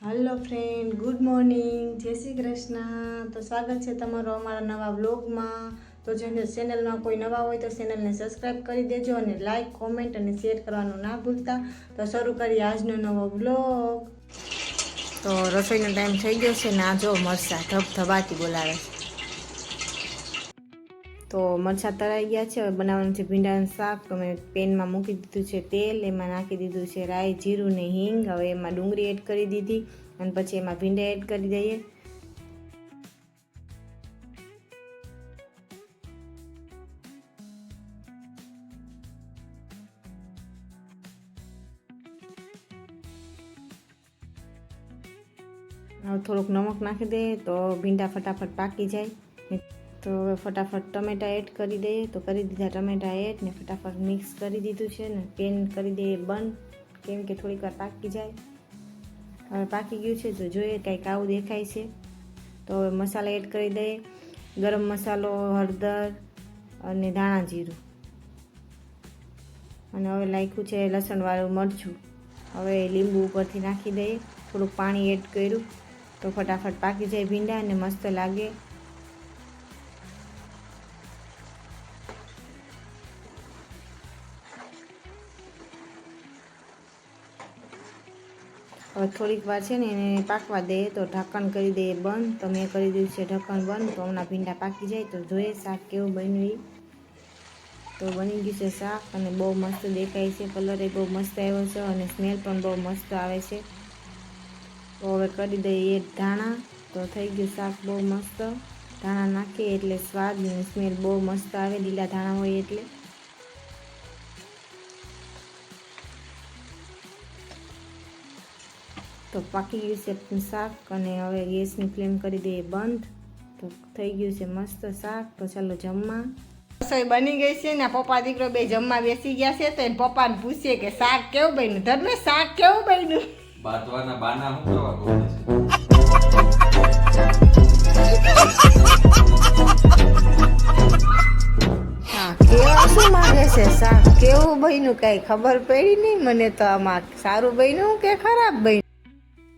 Hello friend good morning જય શ્રી કૃષ્ણ. તો સ્વાગત છે તમારો અમારા નવા વ્લોગમાં. તો જેને ચેનલમાં કોઈ નવા હોય તો ચેનલને સબસ્ક્રાઈબ કરી દેજો અને લાઇક કોમેન્ટ અને શેર કરવાનું ના ભૂલતા. તો શરૂ કરીએ આજનો નવો વ્લોગ. તો રસોઈનો ટાઈમ થઈ ગયો છે ને આ જો મરસા ધબધબાટી બોલાવે છે. તો મરચાં તળાઈ ગયા છે. હવે બનાવવાનું છે ભીંડાનું શાક. તો મેં પેનમાં મૂકી દીધું છે તેલ, એમાં નાખી દીધું છે રાઈ, જીરું ને હિંગ. હવે એમાં ડુંગળી એડ કરી દીધી અને પછી એમાં ભીંડા એડ કરી દઈએ. હવે થોડુંક નમક નાખી દઈએ તો ભીંડા ફટાફટ પાકી જાય. તો હવે ફટાફટ ટમેટા એડ કરી દઈએ. તો કરી દીધા ટમેટા એડ ને ફટાફટ મિક્સ કરી દીધું છે ને પેન કરી દઈએ બંધ, કેમ કે થોડીક વાર પાકી જાય. હવે પાકી ગયું છે તો જોઈએ કંઈક આવું દેખાય છે. તો હવે મસાલા એડ કરી દઈએ. ગરમ મસાલો, હળદર અને ધાણા જીરું. અને હવે નાખ્યું છે લસણવાળું મરચું. હવે લીંબુ ઉપરથી નાખી દઈએ. થોડુંક પાણી એડ કર્યું. તો ફટાફટ પાકી જાય ભીંડા અને મસ્ત લાગે. હવે થોડીક વાર છે ને એને પાકવા દઈએ તો ઢાંકણ કરી દઈએ બંધ. તો મેં કરી દીધું છે ઢાંકણ બંધ. તો હમણાં ભીંડા પાકી જાય તો જોઈએ શાક કેવું બન્યું તો બની ગયું છે શાક અને બહુ મસ્ત દેખાય છે. કલર એ બહુ મસ્ત આવ્યો છે અને સ્મેલ પણ બહુ મસ્ત આવે છે. તો હવે કરી દઈએ એ ધાણા. તો થઈ ગયું શાક બહુ મસ્ત. ધાણા નાખીએ એટલે સ્વાદ અને સ્મેલ બહુ મસ્ત આવે. લીલા ધાણા હોય એટલે. તો પાકી ગયું છે શાક અને હવે ગેસની ફ્લેમ કરી દઈએ બંધ. તો થઈ ગયું છે મસ્ત શાક. તો ચાલો જમવા. રસોઈ બની ગઈ છે ને પપ્પા દીકરો બે જમવા બેસી ગયા છે તો એને પપ્પાને પૂછીએ કે શાક કેવું બન્યું? ધર્મે શાક કેવું બન્યું? બાતવાના બાના હું કરવા ગોળે હા કેવા શું માંગે છે શાક? કેવું બન્યું કઈ ખબર પડી નહીં? મને તો આમાં સારું બન્યું કે ખરાબ બન્યું?